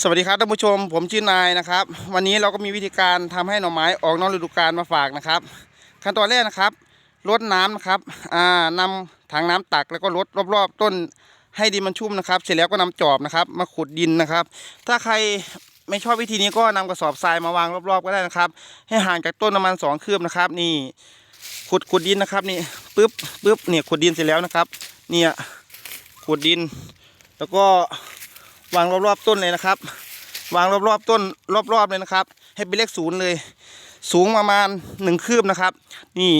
สวัสดีครับท่านผู้ชม ผมชื่อนายนะครับ วันนี้เราก็มีวิธีการทำให้หน่อไม้ออกนอกฤดูกาลมาฝากนะครับ ขั้นตอนแรกนะครับรดน้ำนะครับอ่านำถังน้ำตักแล้วก็รดรอบ ๆ ต้นให้ดินมันชุ่มนะครับ เสร็จแล้วก็นำจอบนะครับ มาขุดดินนะครับ ถ้าใครไม่ชอบวิธีนี้ก็นำกระสอบทรายมาวางรอบๆก็ได้นะครับ ให้ห่างจากต้นประมาณสองคืบนะครับ นี่ขุดขุดดินนะครับนี่ปึ๊บปึ๊บเนี่ยขุดดินเสร็จแล้วนะครับ เนี่ยขุดดิน แล้วก็ วางรอบๆต้นเลยนะครับ วางรอบๆต้นรอบๆเลยนะครับ ให้เป็นเลขศูนย์เลย สูงประมาณหนึ่งคืบนะครับ นี่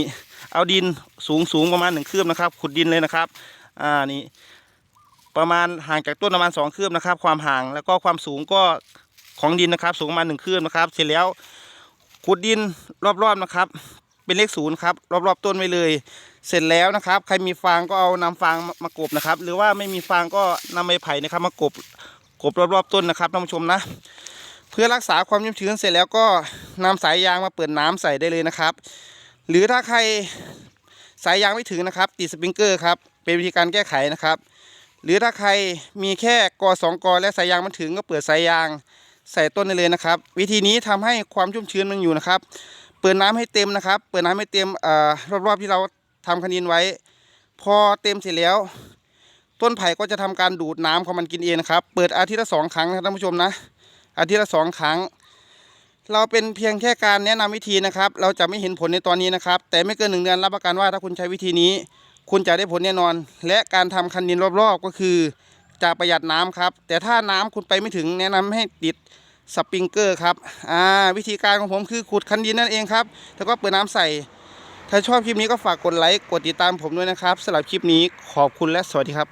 เอาดินสูงสูงประมาณหนึ่งคืบนะครับ ขุดดินเลยนะครับ อ่านี่ประมาณห่างจากต้นประมาณสองคืบนะครับ ความห่างแล้วก็ความสูงก็ของดินนะครับ สูงประมาณหนึ่งคืบนะครับ เสร็จแล้วขุดดินรอบๆนะครับ เป็นเลขศูนย์ครับรอบๆต้นไว้เลย เสร็จแล้วนะครับ ใครมีฟางก็เอานำฟางมากบนะครับ หรือว่าไม่มีฟางก็นำไม้ไผ่นะครับมากบ กบรอบๆต้นนะครับท่านผู้ชมนะ เพื่อรักษาความชุ่มชื้นเสร็จแล้วก็นำสายยางมาเปิดน้ำใส่ได้เลยนะครับ หรือถ้าใครสายยางไม่ถึงนะครับ ติดสปริงเกอร์ครับเป็นวิธีการแก้ไขนะครับ หรือถ้าใครมีแค่กอสองกอและสายยางมันถึงก็เปิดสายยางใส่ต้นได้เลยนะครับ วิธีนี้ทำให้ความชุ่มชื้นมันอยู่นะครับ เปิดน้ำให้เต็มนะครับ เปิดน้ำให้เต็มอรอบๆที่เราทำคันดินไว้ พอเต็มเสร็จแล้ว ต้นไผ่ก็จะทำการดูดน้ำของมันกินเองนะครับ เปิดอาทิตย์ละสองครั้งนะท่านผู้ชมนะ อาทิตย์ละสองครั้ง เราเป็นเพียงแค่การแนะนำวิธีนะครับ เราจะไม่เห็นผลในตอนนี้นะครับ แต่ไม่เกินหนึ่งเดือนรับประกันว่าถ้าคุณใช้วิธีนี้ คุณจะได้ผลแน่นอน และการทำคันดินรอบๆก็คือจะประหยัดน้ำครับ แต่ถ้าน้ำคุณไปไม่ถึงแนะนำให้ติดสปริงเกอร์ครับ อ่า วิธีการของผมคือขุดคันดินนั่นเองครับ แล้วก็เปิดน้ำใส่ ถ้าชอบคลิปนี้ก็ฝากกดไลค์ กดติดตามผมด้วยนะครับสำหรับคลิปนี้ขอบคุณและสวัสดีครับ